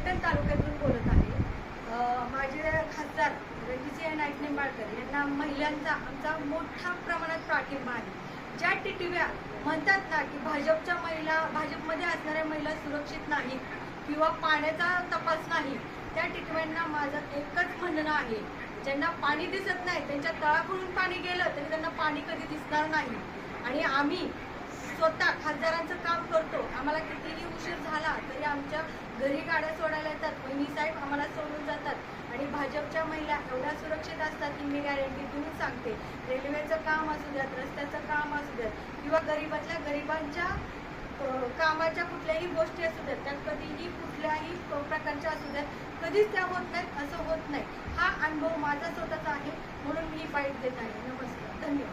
पैठण तालुक्यातून बोलत आहे. माझे खासदार विजय नाईक निंबाळकर यांना महिलांचा आमचा मोठ्या प्रमाणात पाठिंबा आहे. ज्या टिटव्या म्हणतात ना की भाजपच्या महिला भाजपमध्ये असणाऱ्या महिला सुरक्षित नाहीत किंवा पाण्याचा तपास नाही त्या टिटव्यांना माझं एकच म्हणणं आहे. ज्यांना पाणी दिसत नाही त्यांच्या तळाकडून पाणी गेलं तरी त्यांना पाणी कधी दिसणार नाही. आणि आम्ही स्वतः खासदारांचं काम करतो. आम्हाला कितीही उशीर झाला घरी गाड्या सोडायला येतात वहिनी साहेब आम्हाला सोडून जातात. आणि भाजपच्या महिला एवढ्या सुरक्षित असतात की मी गॅरंटी देऊन सांगते. रेल्वेचं काम असू द्यात रस्त्याचं काम असू द्यात किंवा गरिबातल्या गरिबांच्या कामाच्या कुठल्याही गोष्टी असू द्यात त्या कधीही कुठल्याही प्रकारच्या असू द्यात कधीच त्या होत नाहीत असं होत नाही. हा अनुभव माझा स्वतःचा आहे म्हणून मी फाईट देत आहे. नमस्कार. धन्यवाद.